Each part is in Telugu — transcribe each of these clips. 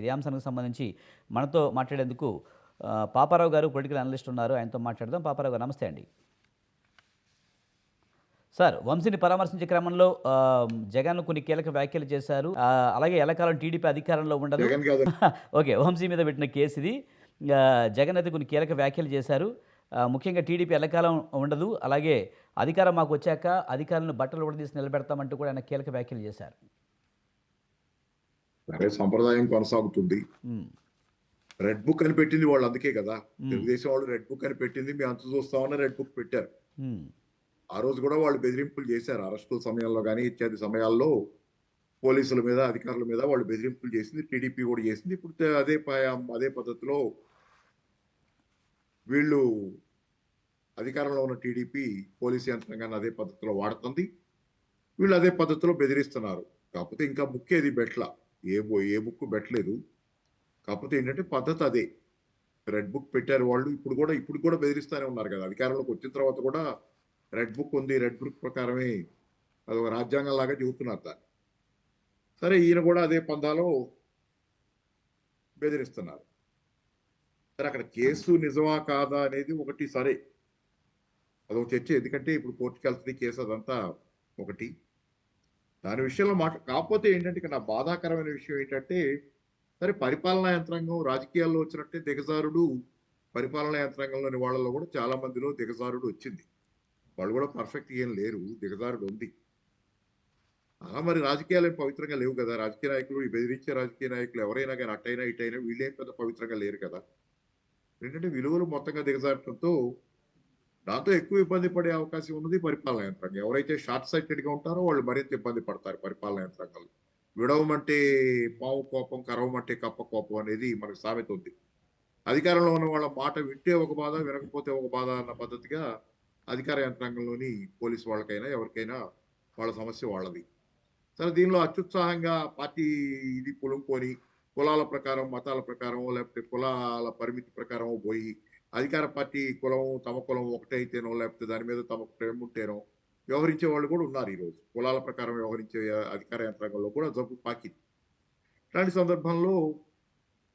ఇదే అంశానికి సంబంధించి మనతో మాట్లాడేందుకు పాపారావు గారు పొలిటికల్ అనలిస్ట్ ఉన్నారు. ఆయనతో మాట్లాడదాం. పాపారావు గారు నమస్తే అండి. సార్ వంశీని పరామర్శించే క్రమంలో జగన్ కొన్ని కీలక వ్యాఖ్యలు చేశారు. అలాగే ఎలకాలం టీడీపీ అధికారంలో ఉండదు. ఓకే వంశీ మీద పెట్టిన కేసు ఇది జగన్ అయితే కొన్ని కీలక వ్యాఖ్యలు చేశారు. ముఖ్యంగా టీడీపీ ఎల్లకాలం ఉండదు. అలాగే అధికారం మాకు వచ్చాక అధికారులను బట్టలు ఉడదీసి నిలబెడతామంటూ కూడా ఆయన కీలక వ్యాఖ్యలు చేశారు. సరే సంప్రదాయం కొనసాగుతుంది. రెడ్ బుక్ అని పెట్టింది వాళ్ళు అందుకే కదా. తెలుగుదేశం వాళ్ళు రెడ్ బుక్ అని పెట్టింది మీ అంత చూస్తామని రెడ్ బుక్ పెట్టారు. ఆ రోజు కూడా వాళ్ళు బెదిరింపులు చేశారు. అరెస్టుల సమయంలో కానీ ఇత్యాది సమయాల్లో పోలీసుల మీద అధికారుల మీద వాళ్ళు బెదిరింపులు చేసింది టీడీపీ కూడా చేసింది. ఇప్పుడు అదే అదే పద్ధతిలో వీళ్ళు అధికారంలో ఉన్న టీడీపీ పోలీస్ యంత్రాంగాన్ని అదే పద్ధతిలో వాడుతుంది. వీళ్ళు అదే పద్ధతిలో బెదిరిస్తున్నారు. కాకపోతే ఇంకా ఏది బెట్ల. ఏ బు- ఏ బుక్ పెట్టలేదు. కాకపోతే ఏంటంటే పద్ధతి అదే. రెడ్ బుక్ పెట్టారు వాళ్ళు ఇప్పుడు కూడా ఇప్పుడు కూడా బెదిరిస్తూనే ఉన్నారు కదా. అధికారంలోకి వచ్చిన తర్వాత కూడా రెడ్ బుక్ ఉంది రెడ్ బుక్ ప్రకారమే అది ఒక రాజ్యాంగం లాగా చెబుతున్నారు దాన్ని. సరే ఈయన కూడా అదే పందాలో బెదిరిస్తున్నారు. సరే అక్కడ కేసు నిజమా కాదా అనేది ఒకటి సరే. అదొక చర్చ. ఎందుకంటే ఇప్పుడు కోర్టుకి వెళ్తుంది కేసు అదంతా ఒకటి. దాని విషయంలో మాట కాకపోతే ఏంటంటే ఇక్కడ నా బాధాకరమైన విషయం ఏంటంటే సరే పరిపాలనా యంత్రాంగం రాజకీయాల్లో వచ్చినట్టే దిగజారుడు పరిపాలనా యంత్రాంగంలోని వాళ్ళలో కూడా చాలా మందిలో దిగజారుడు వచ్చింది. వాళ్ళు కూడా పర్ఫెక్ట్ ఏం లేరు దిగజారుడు ఉంది. అలా మరి రాజకీయాలు పవిత్రంగా లేవు కదా. రాజకీయ నాయకులు ఈ బెదిరించే రాజకీయ నాయకులు ఎవరైనా కానీ అట్టైనా ఇటైనా వీళ్ళేం పెద్ద పవిత్రంగా లేరు కదా. ఏంటంటే విలువలు మొత్తంగా దిగజారటంతో దాంతో ఎక్కువ ఇబ్బంది పడే అవకాశం ఉన్నది పరిపాలన యంత్రాంగం. ఎవరైతే షార్ట్ సైటెడ్గా ఉంటారో వాళ్ళు మరింత ఇబ్బంది పడతారు పరిపాలన యంత్రాంగాలు. విడవమంటే పావు కోపం కరవమంటే కప్ప కోపం అనేది మనకు సామెత ఉంది అధికారంలో ఉన్న వాళ్ళ మాట వింటే ఒక బాధ వినకపోతే ఒక బాధ అన్న పద్ధతిగా అధికార యంత్రాంగంలోని పోలీసు వాళ్ళకైనా ఎవరికైనా వాళ్ళ సమస్య వాళ్ళది. సరే దీనిలో అత్యుత్సాహంగా పార్టీ ఇది పులుముకొని కులాల ప్రకారం మతాల ప్రకారం లేకపోతే కులాల పరిమితి ప్రకారం పోయి అధికార పార్టీ కులం తమ కులం ఒకటైతేనో లేకపోతే దాని మీద తమకు ప్రేమ ఉంటేనో వ్యవహరించే వాళ్ళు కూడా ఉన్నారు ఈరోజు. కులాల ప్రకారం వ్యవహరించే అధికార యంత్రాంగంలో కూడా జబ్బు పాకింది. ఇట్లాంటి సందర్భంలో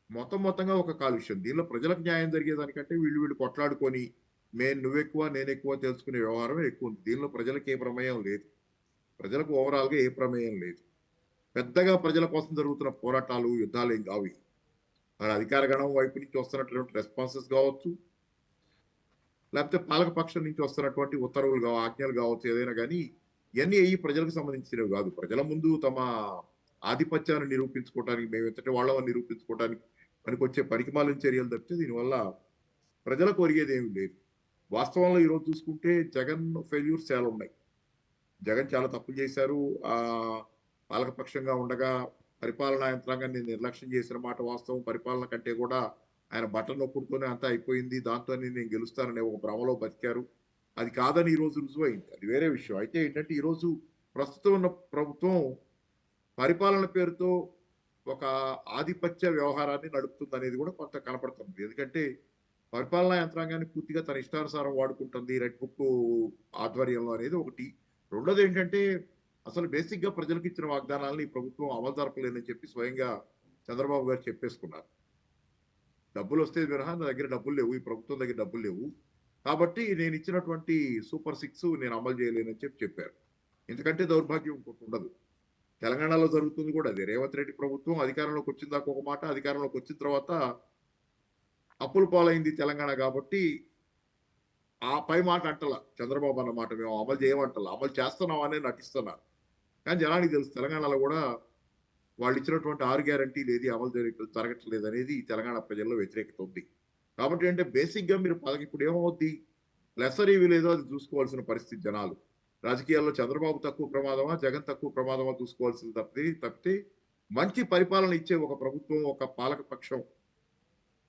మొత్తం మొత్తంగా ఒక కాలుష్యం దీనిలో ప్రజలకు న్యాయం జరిగేదానికంటే వీళ్ళు వీళ్ళు కొట్లాడుకొని మేము నువ్వెక్కువ నేను ఎక్కువ తెలుసుకునే వ్యవహారమే ఎక్కువ ఉంది. దీనిలో ప్రజలకు ఏ ప్రమేయం లేదు. ప్రజలకు ఓవరాల్గా ఏ ప్రమేయం లేదు. పెద్దగా ప్రజల కోసం జరుగుతున్న పోరాటాలు యుద్ధాలు ఏం కావు మరి అధికార గణం వైపు నుంచి వస్తున్నటువంటి రెస్పాన్సెస్ కావచ్చు లేకపోతే పాలకపక్షం నుంచి వస్తున్నటువంటి ఉత్తర్వులు కావు ఆజ్ఞలు కావచ్చు ఏదైనా కానీ ఇవన్నీ అయ్యి ప్రజలకు సంబంధించినవి కాదు. ప్రజల ముందు తమ ఆధిపత్యాన్ని నిరూపించుకోవడానికి మేము ఎంతటి వాళ్ళమని నిరూపించుకోవడానికి పనికొచ్చే పనికిమాలిన చర్యలు తప్పితే దీనివల్ల ప్రజలకు ఒరిగేది ఏమి లేదు. వాస్తవంలో ఈరోజు చూసుకుంటే జగన్ ఫెయిల్యూర్స్ చాలా ఉన్నాయి. జగన్ చాలా తప్పులు చేశారు. ఆ పాలకపక్షంగా ఉండగా పరిపాలనా యంత్రాంగాన్ని నిర్లక్ష్యం చేసిన మాట వాస్తవం. పరిపాలన కంటే కూడా ఆయన బట్టలు నొక్కుడుతోనే అంతా అయిపోయింది దాంతో నేను గెలుస్తాననే ఒక భ్రమలో బతికారు. అది కాదని ఈరోజు రుజువు అయింది అది వేరే విషయం. అయితే ఏంటంటే ఈ రోజు ప్రస్తుతం ఉన్న ప్రభుత్వం పరిపాలన పేరుతో ఒక ఆధిపత్య వ్యవహారాన్ని నడుపుతుంది అనేది కూడా కొంత కనపడుతుంది. ఎందుకంటే పరిపాలనా యంత్రాంగాన్ని పూర్తిగా తన ఇష్టానుసారం వాడుకుంటుంది. రెడ్ బుక్ ఆధ్వర్యంలో అనేది ఒకటి. రెండోది ఏంటంటే అసలు బేసిక్గా ప్రజలకు ఇచ్చిన వాగ్దానాలను ఈ ప్రభుత్వం అమలు జరపలేదని చెప్పి స్వయంగా చంద్రబాబు గారు చెప్పేసుకున్నారు. డబ్బులు వస్తే మినహా నా దగ్గర డబ్బులు లేవు ఈ ప్రభుత్వం దగ్గర డబ్బులు లేవు. కాబట్టి నేను ఇచ్చినటువంటి సూపర్ సిక్స్ నేను అమలు చేయలేనని చెప్పి చెప్పారు. ఎందుకంటే దౌర్భాగ్యం ఇంకోటి ఉండదు. తెలంగాణలో జరుగుతుంది కూడా అది. రేవంత్ రెడ్డి ప్రభుత్వం అధికారంలోకి వచ్చిన దాకా ఒక మాట అధికారంలోకి వచ్చిన తర్వాత అప్పులు పాలైంది తెలంగాణ కాబట్టి ఆ పై మాట అంటల. చంద్రబాబు అన్న మాట మేము అమలు చేయమంటలా. అమలు చేస్తున్నాం అనే నటిస్తున్నారు. కానీ జనానికి తెలుసు తెలంగాణలో కూడా వాళ్ళు ఇచ్చినటువంటి ఆరు గ్యారంటీలు ఏది అమలు జరగ జరగట్లేదు అనేది తెలంగాణ ప్రజల్లో వ్యతిరేకత ఉంది కాబట్టి అంటే బేసిక్గా మీరు పదకి ఇప్పుడు ఏమవుద్ది? లెసర్ ఇవి లేదో అది చూసుకోవాల్సిన పరిస్థితి జనాలు. రాజకీయాల్లో చంద్రబాబు తక్కువ ప్రమాదమా? జగన్ తక్కువ ప్రమాదమా చూసుకోవాల్సింది తప్పితే తప్పితే మంచి పరిపాలన ఇచ్చే ఒక ప్రభుత్వం ఒక పాలక పక్షం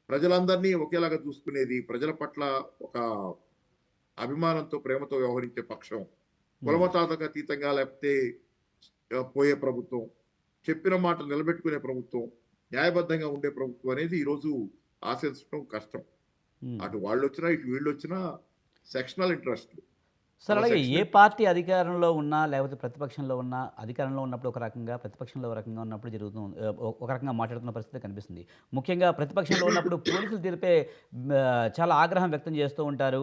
ప్రజలందరినీ ఒకేలాగా చూసుకునేది ప్రజల పట్ల ఒక అభిమానంతో ప్రేమతో వ్యవహరించే పక్షం కులమతాతకు అతీతంగా లేకపోతే పోయే ప్రభుత్వం చెప్పిన మాట నిలబెట్టుకునే ప్రభుత్వం న్యాయబద్ధంగా ఉండే ప్రభుత్వం అనేది ఈ రోజు ఆశించడం కష్టం. అటు వాళ్ళు వచ్చినా ఇటు వీళ్ళు వచ్చినా సెక్షనల్ ఇంట్రెస్ట్ సార్ అలాగే ఏ పార్టీ అధికారంలో ఉన్నా లేకపోతే ప్రతిపక్షంలో ఉన్నా అధికారంలో ఉన్నప్పుడు ఒక రకంగా ప్రతిపక్షంలో ఒక రకంగా ఉన్నప్పుడు జరుగుతుంది ఆ, ఒక- రకంగా మాట్లాడుతున్న పరిస్థితి కనిపిస్తుంది. ముఖ్యంగా ప్రతిపక్షంలో ఉన్నప్పుడు పోలీసులు తీరిపే చాలా ఆగ్రహం వ్యక్తం చేస్తూ ఉంటారు.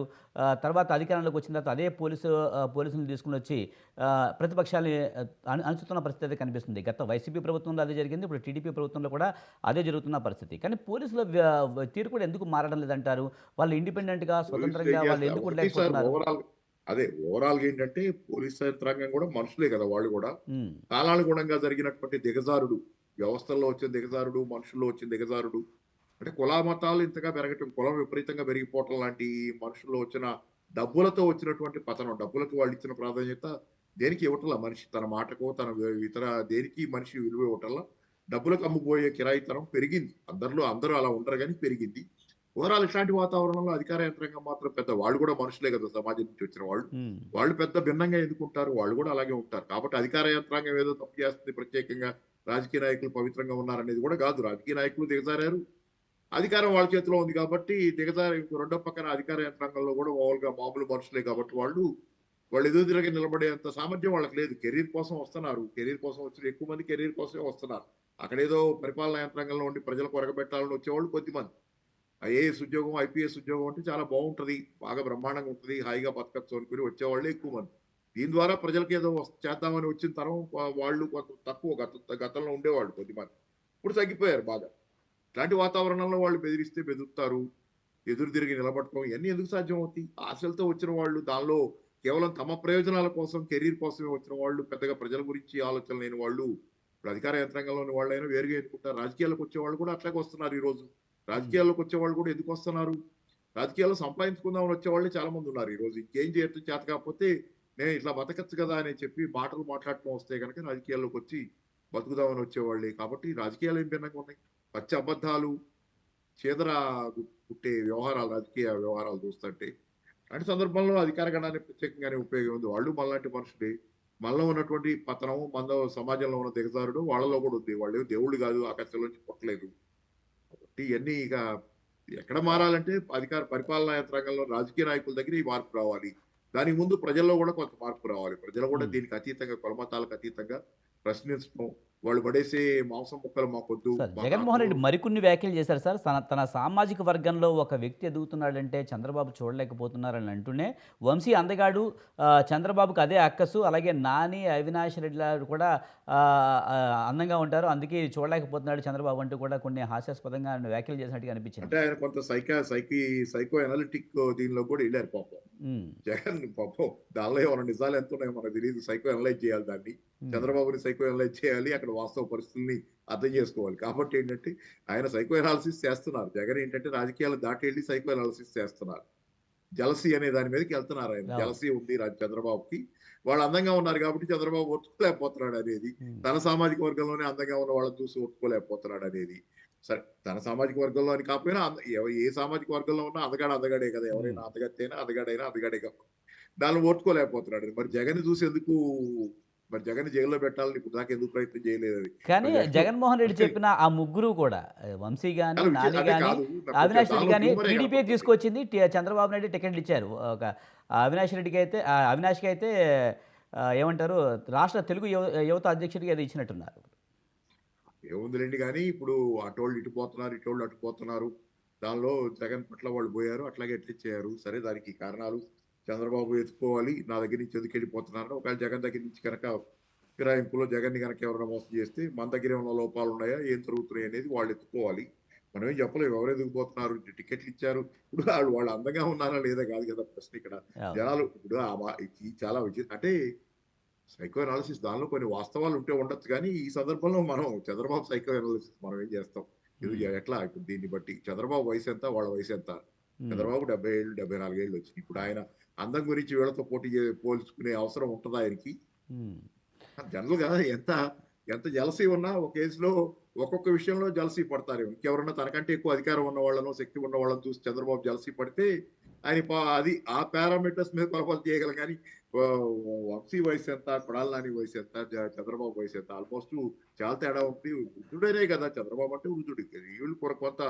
తర్వాత అధికారంలోకి వచ్చిన తర్వాత అదే పోలీసు పోలీసులను తీసుకుని వచ్చి అణు అణుచుతున్న పరిస్థితి అయితే కనిపిస్తుంది. గత వైసీపీ ప్రభుత్వంలో అదే జరిగింది ఇప్పుడు టీడీపీ ప్రభుత్వంలో కూడా అదే జరుగుతున్న పరిస్థితి. కానీ పోలీసుల తీరు కూడా ఎందుకు మారడం లేదంటారు? వాళ్ళు ఇండిపెండెంట్గా స్వతంత్రంగా వాళ్ళు ఎందుకు ఓవరాల్ అదే ఓవరాల్గా ఏంటంటే పోలీస్ యంత్రాంగం కూడా మనుషులే కదా వాళ్ళు కూడా. కాలానుగుణంగా జరిగినటువంటి దిగజారుడు వ్యవస్థల్లో వచ్చిన దిగజారుడు మనుషుల్లో వచ్చిన దిగజారుడు అంటే కుల మతాలు ఇంతగా పెరగటం కులం విపరీతంగా పెరిగిపోవటం లాంటి మనుషుల్లో వచ్చిన డబ్బులతో వచ్చినటువంటి పతనం డబ్బులకు వాళ్ళు ఇచ్చిన ప్రాధాన్యత దేనికి ఇవ్వటంలా? మనిషి తన మాటకో తన ఇతర దేనికి మనిషి విలువ ఇవ్వటంలా? డబ్బులకు అమ్ముపోయే కిరాయితనం పెరిగింది. అందరిలో అందరూ అలా ఉండరు కానీ పెరిగింది. ఓవరాల్ ఇట్లాంటి వాతావరణంలో అధికార యంత్రాంగం మాత్రం పెద్ద వాళ్ళు కూడా మనుషులే కదా సమాజం నుంచి వచ్చిన వాళ్ళు. వాళ్ళు పెద్ద భిన్నంగా ఎందుకుంటారు? వాళ్ళు కూడా అలాగే ఉంటారు. కాబట్టి అధికార యంత్రాంగం ఏదో తప్పు చేస్తుంది ప్రత్యేకంగా. రాజకీయ నాయకులు పవిత్రంగా ఉన్నారనేది కూడా కాదు. రాజకీయ నాయకులు దిగజారారు. అధికారం వాళ్ళ చేతిలో ఉంది కాబట్టి దిగజారి రెండో పక్కన అధికార యంత్రాంగంలో కూడా మామూలుగా మామూలు మనుషులే కాబట్టి వాళ్ళు వాళ్ళు ఎదురు తిరిగి నిలబడేంత సామర్థ్యం వాళ్ళకి లేదు. కెరీర్ కోసం వస్తున్నారు. కెరీర్ కోసం వచ్చిన ఎక్కువ మంది కెరీర్ కోసమే వస్తున్నారు. అక్కడేదో పరిపాలనా యంత్రాంగంలో ఉండి ప్రజలకు కొరగబెట్టాలని వచ్చేవాళ్ళు కొద్దిమంది. ఐఏఎస్ ఉద్యోగం ఐపీఎస్ ఉద్యోగం అంటే చాలా బాగుంటది బాగా బ్రహ్మాండంగా ఉంటుంది హాయిగా బతకచ్చు అనుకుని వచ్చేవాళ్ళే ఎక్కువ మంది. దీని ద్వారా ప్రజలకు ఏదో చేద్దామని వచ్చిన తరం వాళ్ళు కొంత తక్కువ గత గతంలో ఉండేవాళ్ళు కొద్దిమంది. ఇప్పుడు తగ్గిపోయారు బాగా. ఇట్లాంటి వాతావరణంలో వాళ్ళు బెదిరిస్తే బెదురుతారు ఎదురు తిరిగి నిలబడటం ఇవన్నీ ఎందుకు సాధ్యం అవుతాయి ఆశలతో వచ్చిన వాళ్ళు దానిలో కేవలం తమ ప్రయోజనాల కోసం కెరీర్ కోసమే వచ్చిన వాళ్ళు పెద్దగా ప్రజల గురించి ఆలోచన లేని వాళ్ళు ఇప్పుడు అధికార యంత్రాంగంలోని వాళ్ళైనా వేరుగా ఎన్నుకుంటారు. రాజకీయాలకు వచ్చే వాళ్ళు కూడా అట్లాగే వస్తున్నారు ఈ రోజు రాజకీయాల్లోకి వచ్చేవాళ్ళు కూడా ఎందుకు వస్తున్నారు? రాజకీయాల్లో సంపాదించుకుందామని వచ్చేవాళ్ళే చాలా మంది ఉన్నారు. ఈ రోజు ఇంకేం చేయటం చేత కాకపోతే నేను ఇట్లా బతకచ్చు కదా అని చెప్పి మాటలు మాట్లాడటం వస్తే కనుక రాజకీయాల్లోకి వచ్చి బతుకుదామని వచ్చేవాళ్ళే. కాబట్టి రాజకీయాలు ఏం భిన్నంగా ఉన్నాయి? పచ్చి అబద్ధాలు చేదర పుట్టే వ్యవహారాలు రాజకీయ వ్యవహారాలు చూస్తుంటే అటు సందర్భంలో అధికార గణాన్ని ప్రత్యేకంగానే ఉపయోగం ఉంది. వాళ్ళు మళ్ళాంటి మనుషులే. మనలో ఉన్నటువంటి పతనం మన సమాజంలో ఉన్న దిగజారుడు వాళ్ళలో కూడా ఉంది. వాళ్ళు దేవుళ్ళు కాదు ఆకాశంలోంచి పుట్టలేదు. ఇవన్నీ ఇక ఎక్కడ మారాలంటే అధికార పరిపాలనా యంత్రాంగంలో రాజకీయ నాయకుల దగ్గర ఈ మార్పు రావాలి దానికి ముందు ప్రజల్లో కూడా కొంత మార్పు రావాలి ప్రజలు కూడా. దీనికి అతీతంగా కులమతాలకు అతీతంగా ప్రశ్నించడం వాళ్ళు పడేసే మాంసం ముక్కలు మాకొద్దు జగన్మోహన్ రెడ్డి మరికొన్ని వ్యాఖ్యలు చేశారు సార్. తన తన సామాజిక వర్గంలో ఒక వ్యక్తి ఎదుగుతున్నాడంటే చంద్రబాబు చూడలేకపోతున్నారని అంటూనే వంశీ అందగాడు చంద్రబాబుకు అదే అక్కసు అలాగే నాని అవినాష్ రెడ్డి గారు కూడా అందంగా ఉంటారు. అందుకే చూడలేకపోతున్నాడు చంద్రబాబు అంటూ కూడా కొన్ని హాస్యాస్పదంగా ఆయన వ్యాఖ్యలు చేసినట్టుగా అనిపించింది. అంటే ఆయన కొంత సైకా సైకి సైకో అనలిటిక్ దీనిలో కూడా వెళ్ళారు పాపం. జగన్ పాపం దానిలో ఏమైనా నిజాలు ఎంత ఉన్నాయో మనకు తెలియదు. సైకో అనలైజ్ చేయాలి దాన్ని. చంద్రబాబుని సైకో అనలైజ్ చేయాలి అక్కడ వాస్తవ పరిస్థితుల్ని అర్థం చేసుకోవాలి. కాబట్టి ఏంటంటే ఆయన సైకో అనాలిసిస్ చేస్తున్నారు. జగన్ ఏంటంటే రాజకీయాలు దాటి వెళ్ళి సైకో అనాలిసిస్ చేస్తున్నారు. జలసీ అనే దాని మీదకి వెళ్తున్నారు ఆయన. జలసీ ఉంది రా- చంద్రబాబుకి. వాళ్ళు అందంగా ఉన్నారు కాబట్టి చంద్రబాబు ఒట్టుకోలేకపోతున్నాడు అనేది. తన సామాజిక వర్గంలోనే అందంగా ఉన్న వాళ్ళని చూసి ఒప్పుకోలేకపోతున్నాడు అనేది. సరే తన సామాజిక వర్గంలో అని కాకపోయినా ఏ సామాజిక వర్గంలో ఉన్నా అందగాడు అందగాడే కదా. ఎవరైనా అందగత్తైనా అందగాడైనా అందగాడే కదా దాన్ని ఓర్చుకోలేకపోతున్నాడు మరి జగన్ చూసి ఎందుకు మరి జగన్ జైల్లో పెట్టాలని ఇప్పుడు దాకా ఎందుకు ప్రయత్నం చేయలేదు అది? కానీ జగన్- జగన్మోహన్ రెడ్డి చెప్పిన ఆ ముగ్గురు కూడా వంశీ చాలా నాని నాకు అవినాష్ రెడ్డి ఏ టీడీపీ. తీసుకొచ్చింది చంద్రబాబు నాయుడు టికెట్లు ఇచ్చారు. ఒక అవినాష్ రెడ్డికి అయితే అవినాష్కి అయితే ఏమంటారు రాష్ట్ర తెలుగు యువ- యువత అధ్యక్షుడికి అది ఇచ్చినట్టున్నారు. ఏముందిలేండి కానీ ఇప్పుడు అటోళ్ళు ఇటు పోతున్నారు ఇటోళ్ళు అటు పోతున్నారు. దానిలో జగన్ పట్ల వాళ్ళు పోయారు అట్లాగే ఎట్లిచ్చారు సరే దానికి కారణాలు చంద్రబాబు ఎత్తుకోవాలి నా దగ్గర నుంచి ఎందుకు వెళ్ళిపోతున్నారు ఒకవేళ జగన్ దగ్గర నుంచి కనుక ఫిరాయింపులో జగన్ని కనుక ఎవరైనా మోసం చేస్తే మన దగ్గర ఏమైనా లోపాలు ఉన్నాయా ఏం జరుగుతున్నాయి అనేది వాళ్ళు ఎత్తుకోవాలి. మనం ఏం చెప్పలేము ఎవరు ఎదుగుపోతున్నారు టికెట్లు ఇచ్చారు ఇప్పుడు వాళ్ళు వాళ్ళు అందంగా ఉన్నారా లేదా కాదు కదా ప్రశ్న ఇక్కడ. జనాలు ఇప్పుడు చాలా విచిత్రం అంటే సైకో అనాలిసిస్ దానిలో కొన్ని వాస్తవాలు ఉంటే ఉండొచ్చు కానీ ఈ సందర్భంలో మనం చంద్రబాబు సైకో అనాలిసిస్ మనం ఏం చేస్తాం? ఇది ఎట్లా ఇప్పుడు దీన్ని బట్టి చంద్రబాబు వయసు ఎంత వాళ్ళ వయసు ఎంత? చంద్రబాబు డెబ్బై ఏళ్ళు డెబ్బై నాలుగేళ్ళు వచ్చింది ఇప్పుడు ఆయన అందం గురించి వీళ్ళతో పోటీ చే- పోల్చుకునే అవసరం ఉంటుందా ఆయనకి? ఉమ్, జనరల్గా ఎంత ఎంత జలసీ ఉన్నా ఒక కేసులో ఒక్కొక్క విషయంలో జలసీ పడతారు. ఇంకెవరన్నా తనకంటే ఎక్కువ అధికారం ఉన్న వాళ్ళను శక్తి ఉన్న వాళ్ళని చూసి చంద్రబాబు జలసీ పడితే ఆయన పా- అది ఆ పారామీటర్స్ మీద కొలబలు చేయగలం కానీ వంశీ వయసు ఎంత కొడాల నాని వయసు ఎంత చంద్రబాబు వయసు ఎంత? ఆల్మోస్ట్ చాలా తేడా ఉంది. వృద్ధుడేనే కదా చంద్రబాబు అంటే వృద్ధుడు. వీళ్ళు కొర కొంత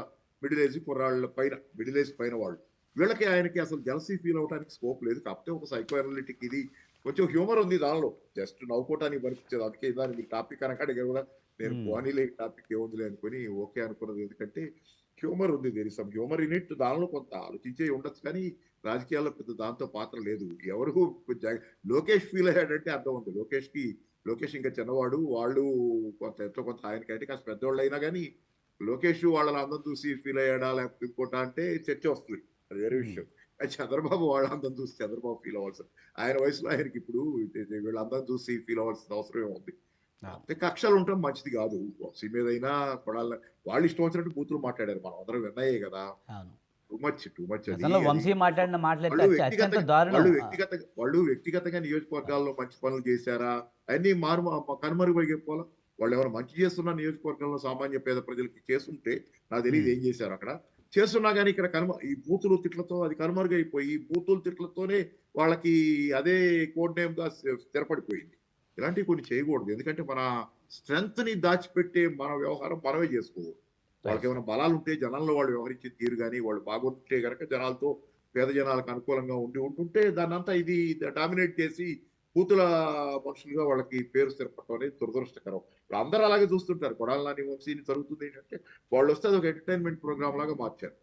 మిడిల్ ఏజ్ కుర్రాళ్ళ పైన మిడిల్ ఏజ్ పైన వాళ్ళు. వీళ్ళకి ఆయనకి అసలు జలసీ ఫీల్ అవడానికి స్కోప్ లేదు. కాకపోతే ఒక సైకో అనలిటిక్ ఇది. కొంచెం హ్యూమర్ ఉంది దానిలో. జస్ట్ నవ్వుకోవటానికి పనిపించేది అందుకే దాని మీ టాపిక్ అనకాడికి కూడా నేను Hmm. పోనీలే టాపిక్ ఏముందిలే అనుకుని ఓకే అనుకున్నది ఎందుకంటే హ్యూమర్ ఉంది. దేని సమ్ హ్యూమర్ ఇట్ దానిలో కొంత ఆలోచించే ఉండొచ్చు కానీ రాజకీయాల్లో పెద్ద దాంతో పాత్ర లేదు. ఎవరు లోకేష్ ఫీల్ అయ్యాడంటే అర్థం ఉంది. లోకేష్కి లోకేష్ ఇంకా చిన్నవాడు. వాళ్ళు కొంత ఎంతో కొంత ఆయనకంటే కాస్త పెద్దవాళ్ళు అయినా కానీ లోకేష్ వాళ్ళ అందం చూసి ఫీల్ అయ్యాడా లేకపోతే ఇంకోట అంటే చర్చ వస్తుంది. అది వేరే విషయం. చంద్రబాబు వాళ్ళ అందం చూసి చంద్రబాబు ఫీల్ అవ్వాల్సిన ఆయన వయసులో ఆయనకి ఇప్పుడు వీళ్ళ అందం చూసి ఫీల్ అవ్వాల్సిన అవసరం ఏముంది అంటే కక్షలు ఉండటం మంచిది కాదు. వంశీ మీద అయినా కొడాల. వాళ్ళు ఇష్టం వచ్చినట్టు కూతురు మాట్లాడారు. మనం అందరం విన్నాయే కదా. Too much too much Vamsi మాట్లాడిన వాళ్ళు వ్యక్తిగత వాళ్ళు వ్యక్తిగతంగా నియోజకవర్గాల్లో మంచి పనులు చేశారా? అన్ని మారు కనుమరుగైపోవాలా వాళ్ళు ఎవరు మంచి చేస్తున్న నియోజకవర్గంలో సామాన్య పేద ప్రజలకి చేస్తుంటే నాకు తెలియదు. ఏం చేశారు అక్కడ. చేస్తున్నా కానీ ఇక్కడ కనుమ ఈ బూతులు తిట్లతో అది కనుమరుగైపోయి బూతులు తిట్లతోనే వాళ్ళకి అదే కోడ్ నేమ్గా స్థిరపడిపోయింది. ఇలాంటివి కొన్ని చేయకూడదు. ఎందుకంటే మన స్ట్రెంగ్త్ని దాచిపెట్టే మన వ్యవహారం మనమే చేసుకోకూడదు. వాళ్ళకి ఏమైనా బలాలు ఉంటే జనాల్లో వాళ్ళు వ్యవహరించే తీరు కానీ వాళ్ళు బాగుంటే గనక జనాలతో పేద జనాలకు అనుకూలంగా ఉండి ఉంటుంటే దాన్ని అంతా ఇది డామినేట్ చేసి కూతుల మనుషులుగా వాళ్ళకి పేరు స్థిరపడటం అనేది దురదృష్టకరం. ఇప్పుడు అందరూ అలాగే చూస్తుంటారు. కొడాలని వంశీని జరుగుతుంది ఏంటంటే వాళ్ళు వస్తే అది ఒక ఎంటర్టైన్మెంట్ ప్రోగ్రామ్ లాగా మార్చారు.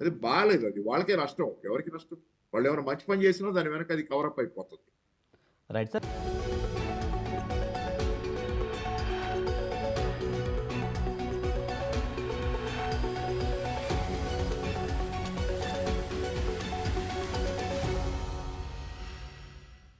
అది బాగాలేదు అది. వాళ్ళకే నష్టం. ఎవరికి నష్టం? వాళ్ళు ఏమైనా మంచి పని చేసినా దాని వెనక అది కవరప్ అయిపోతుంది. Right sir